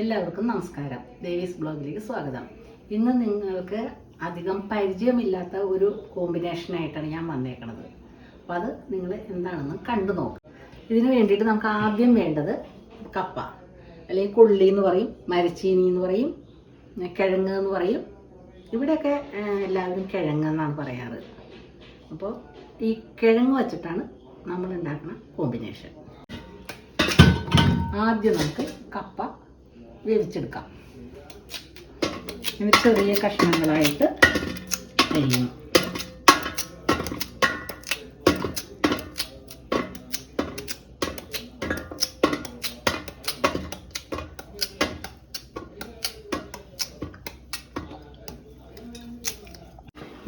എല്ലാവർക്കും നമസ്കാരം. ദേവീസ് ബ്ലോഗിലേക്ക് സ്വാഗതം. ഇന്ന് നിങ്ങൾക്ക് അധികം പരിചയമില്ലാത്ത ഒരു കോമ്പിനേഷനായിട്ടാണ് ഞാൻ വന്നേക്കണത്. അപ്പം അത് നിങ്ങൾ എന്താണെന്ന് കണ്ടു നോക്കുക ഇതിന് വേണ്ടിയിട്ട് നമുക്ക് ആദ്യം വേണ്ടത് കപ്പ. അല്ലെങ്കിൽ കൊള്ളി എന്ന് പറയും മരച്ചീനി എന്ന് പറയും കിഴങ്ങ് എന്ന് പറയും. ഇവിടെയൊക്കെ എല്ലാവരും കിഴങ്ങ് എന്നാണ് പറയാറ്. അപ്പോൾ ഈ കിഴങ്ങ് വച്ചിട്ടാണ് നമ്മൾ ഉണ്ടാക്കുന്ന കോമ്പിനേഷൻ ആദ്യം നമുക്ക് കപ്പ വേവിച്ചെടുക്കാം. ഇത് ചെറിയ കഷ്ണങ്ങളായിട്ട് അരിയണം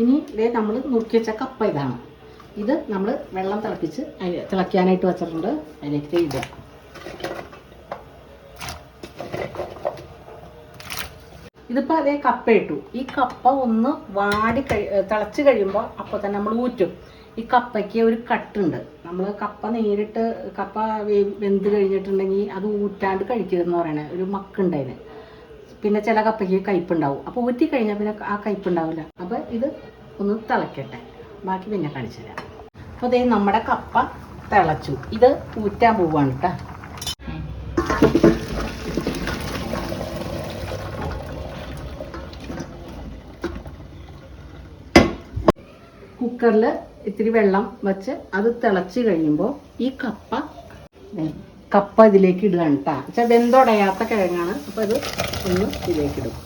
ഇനി ഇതേ നമ്മൾ നുറുക്കി വെച്ച കപ്പ ഇതാണ്. ഇത് നമ്മൾ വെള്ളം തിളപ്പിച്ച് തിളയ്ക്കാനായിട്ട് വെച്ചിട്ടുണ്ട്. അതിലേക്ക് ഇടുക. ഇതിപ്പോൾ അതേ കപ്പ ഇട്ടു. ഈ കപ്പ ഒന്ന് വാടി കഴി തിളച്ച് കഴിയുമ്പോൾ അപ്പോൾ തന്നെ നമ്മൾ ഊറ്റും. ഈ കപ്പയ്ക്ക് ഒരു കട്ടുണ്ട്. നമ്മൾ കപ്പ നേരിട്ട് കപ്പ വെന്ത് കഴിഞ്ഞിട്ടുണ്ടെങ്കിൽ അത് ഊറ്റാണ്ട് കഴിക്കരുതെന്ന് പറയണേ. ഒരു മക്കുണ്ടതിന് പിന്നെ ചില കപ്പയ്ക്ക് കയ്പുണ്ടാവും അപ്പോൾ ഊറ്റി കഴിഞ്ഞാൽ പിന്നെ ആ കയ്പുണ്ടാവില്ല അപ്പോൾ ഇത് ഒന്ന് തിളക്കട്ടെ. ബാക്കി പിന്നെ കാണിച്ചു തരാം അപ്പോൾ ദേ നമ്മുടെ കപ്പ തിളച്ചു. ഇത് ഊറ്റാൻ പോവാണ് കേട്ടോ കുക്കറിൽ ഇത്തിരി വെള്ളം വെച്ച് അത് തിളച്ച് കഴിയുമ്പോൾ ഈ കപ്പ കപ്പ ഇതിലേക്ക് ഇടുകയാണ് കേട്ടോ വെച്ചാൽ വെന്തുടയാത്ത കിഴങ്ങാണ്. അപ്പോൾ ഇത് ഒന്ന് ഇതിലേക്ക് ഇടും.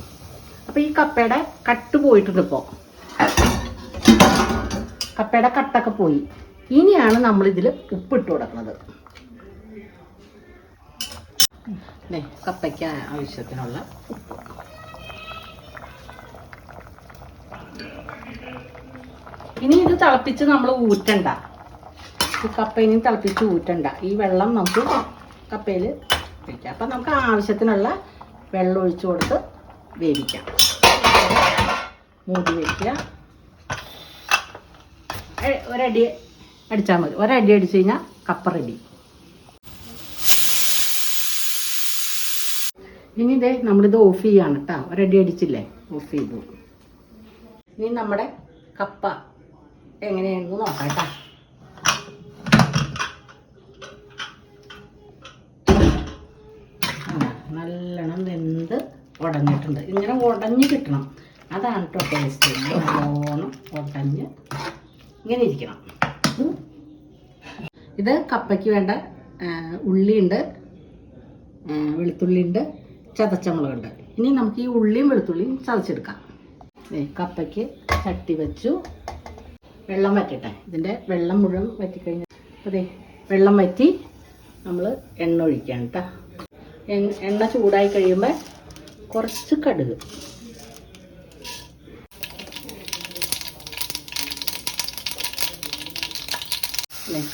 അപ്പോൾ ഈ കപ്പയുടെ കട്ട് പോയിട്ടുണ്ട് ഇപ്പോൾ. കപ്പയുടെ കട്ടൊക്കെ പോയി. ഇനിയാണ് നമ്മൾ ഇതിൽ ഉപ്പിട്ട് കൊടുക്കുന്നത്. കപ്പയ്ക്ക് ആവശ്യത്തിനുള്ള ഉപ്പ്. ഇനി ഇത് തിളപ്പിച്ച് നമ്മൾ ഊറ്റണ്ട. ഈ കപ്പ ഇനി തിളപ്പിച്ച് ഊറ്റണ്ട. ഈ വെള്ളം നമുക്ക് കപ്പയിൽ വയ്ക്കാം അപ്പം നമുക്ക് ആവശ്യത്തിനുള്ള വെള്ളം ഒഴിച്ചു കൊടുത്ത് വേവിക്കാം. മൂടി വയ്ക്കുക ഒരടി അടിച്ചാൽ മതി. ഒരടി അടിച്ചു കഴിഞ്ഞാൽ കപ്പ റെഡി ഇനി ഇതേ നമ്മളിത് ഓഫ് ചെയ്യാണ് കേട്ടോ ഒരടി അടിച്ചില്ലേ? ഓഫ് ചെയ്തു. ഇനി നമ്മുടെ കപ്പ. എങ്ങനെയാണെന്ന് നോക്കാം കേട്ടോ. നല്ലോണം വെന്ത് ഉടഞ്ഞിട്ടുണ്ട്. ഇങ്ങനെ ഉടഞ്ഞ് കിട്ടണം. അതാണ് കേട്ടോ ടേസ്റ്റ് നല്ലോണം ഉടഞ്ഞ് ഇങ്ങനെ ഇരിക്കണം. ഇത് കപ്പയ്ക്ക് വേണ്ട ഉള്ളിയുണ്ട് വെളുത്തുള്ളിയുണ്ട് ചതച്ച മുളകുണ്ട് ഇനി നമുക്ക് ഈ ഉള്ളിയും വെളുത്തുള്ളിയും ചതച്ചെടുക്കാം. കപ്പയ്ക്ക് ചട്ടി വെച്ചു. വെള്ളം വറ്റട്ടെ. ഇതിന്റെ വെള്ളം മുഴുവൻ വറ്റിക്കഴിഞ്ഞാൽ അതെ വെള്ളം വറ്റി നമ്മൾ എണ്ണ ഒഴിക്കുകയാണ് കേട്ടോ എണ്ണ ചൂടായി കഴിയുമ്പോൾ കുറച്ച് കടുക്.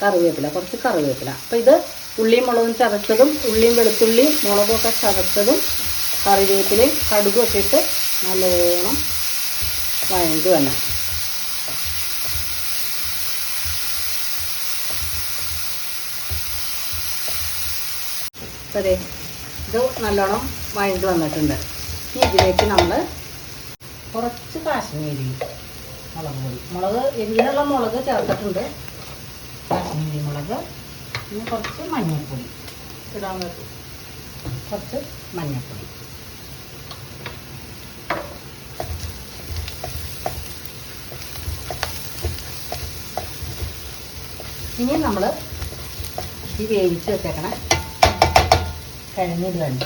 കറിവേപ്പില കുറച്ച് കറിവേപ്പില. അപ്പോൾ ഇത് ഉള്ളിയും മുളകും ചതച്ചതും ഉള്ളിയും വെളുത്തുള്ളിയും ഒക്കെ ചതച്ചതും കറിവേപ്പിലയും കടുകും ഒക്കെ ഇട്ട് നല്ലോണം വഴണ്ട് വേണം അതെ ഇത് നല്ലോണം വഴണ്ട് വന്നിട്ടുണ്ട്. ഇനി ഇതിലേക്ക് നമ്മൾ കുറച്ച് കാശ്മീരി മുളക് പൊടി. മുളക് എരിവിനുള്ള മുളക് ചേർത്തിട്ടുണ്ട്. കാശ്മീരി മുളക് പിന്നെ കുറച്ച് മഞ്ഞൾപ്പൊടി ഇടാൻ പറ്റും. കുറച്ച് മഞ്ഞൾപ്പൊടി. ഇനി നമ്മൾ ഈ വേവിച്ച് വെച്ചേക്കണ. കഴിഞ്ഞിട്ട് വേണ്ട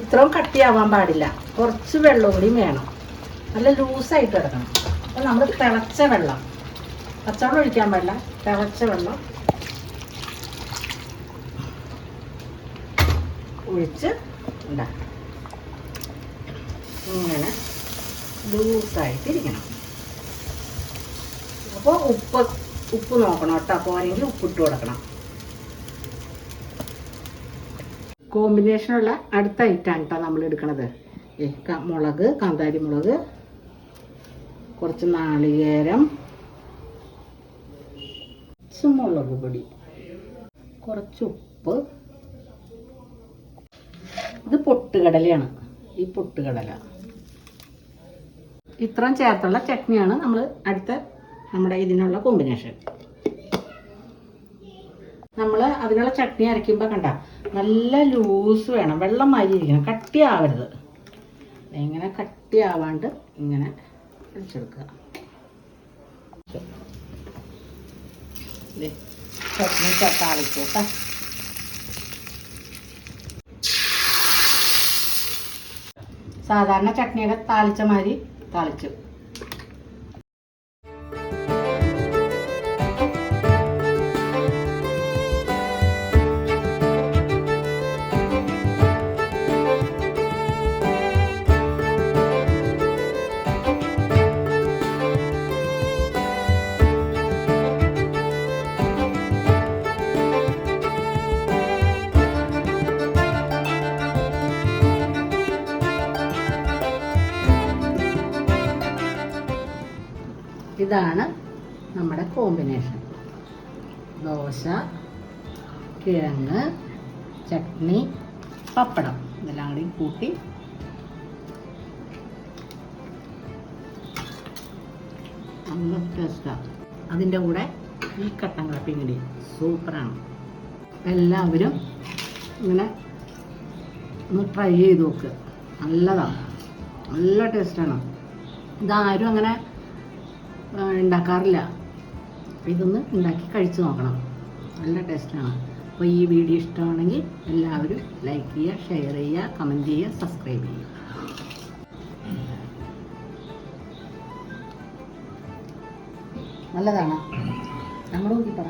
ഇത്രയും കട്ടിയാവാൻ പാടില്ല. കുറച്ച് വെള്ളം കൂടി വേണം. നല്ല ലൂസായിട്ട് കിടക്കണം അപ്പം നമ്മൾ തിളച്ച വെള്ളം പച്ചവെള്ളം ഒഴിക്കാൻ പാടില്ല. തിളച്ച വെള്ളം ഒഴിച്ച് ഉണ്ടാക്കണം ഇങ്ങനെ ലൂസായിട്ടിരിക്കണം. അപ്പോൾ ഉപ്പ് ഉപ്പ് നോക്കണം കേട്ടോ. പോരെങ്കിൽ ഉപ്പിട്ട് കൊടുക്കണം. കോമ്പിനേഷനുള്ള അടുത്ത ഐറ്റാണ് കേട്ടോ നമ്മൾ എടുക്കണത്. മുളക് കാന്താരി മുളക് കുറച്ച് നാളികേരം മുളക് പൊടി കുറച്ച് ഉപ്പ്. ഇത് പൊട്ടുകടലയാണ്. ഈ പൊട്ടുകടല. ഇത്രയും ചേർത്തുള്ള ചട്നിയാണ് നമ്മൾ അടുത്ത നമ്മുടെ ഇതിനുള്ള കോമ്പിനേഷൻ നമ്മൾ അതിനുള്ള ചട്നി അരയ്ക്കുമ്പോൾ കണ്ട നല്ല ലൂസ് വേണം വെള്ളം മാരിയിരിക്കണം കട്ടിയാവരുത്. ഇങ്ങനെ കട്ടിയാവാണ്ട് ഇങ്ങനെ പിടിച്ചെടുക്കുക ചട്നി താളിക്കൂട്ടാ സാധാരണ ചട്നിയുടെ താളിച്ച മാതിരി താളിച്ചു. ഇതാണ് നമ്മുടെ കോമ്പിനേഷൻ ദോശ കിഴങ്ങ് ചട്നി പപ്പടം. ഇതെല്ലാം കൂടി കൂട്ടി നല്ല ടേസ്റ്റാണ് അതിന്റെ കൂടെ ഈ കട്ടൻ കൂടി. സൂപ്പറാണ് എല്ലാവരും ഇങ്ങനെ ഒന്ന് ട്രൈ ചെയ്ത് നോക്ക്. നല്ലതാണ്. നല്ല ടേസ്റ്റാണ് ഇതാരും അങ്ങനെ ഉണ്ടാക്കാറില്ല ഇതൊന്ന് ഉണ്ടാക്കി കഴിച്ചു നോക്കണം. നല്ല ടേസ്റ്റാണ് അപ്പോൾ ഈ വീഡിയോ ഇഷ്ടമാണെങ്കിൽ എല്ലാവരും ലൈക്ക് ചെയ്യുക ഷെയർ ചെയ്യുക കമന്റ് ചെയ്യുക സബ്സ്ക്രൈബ് ചെയ്യുക. നല്ലതാണ്? നോക്കി പറ.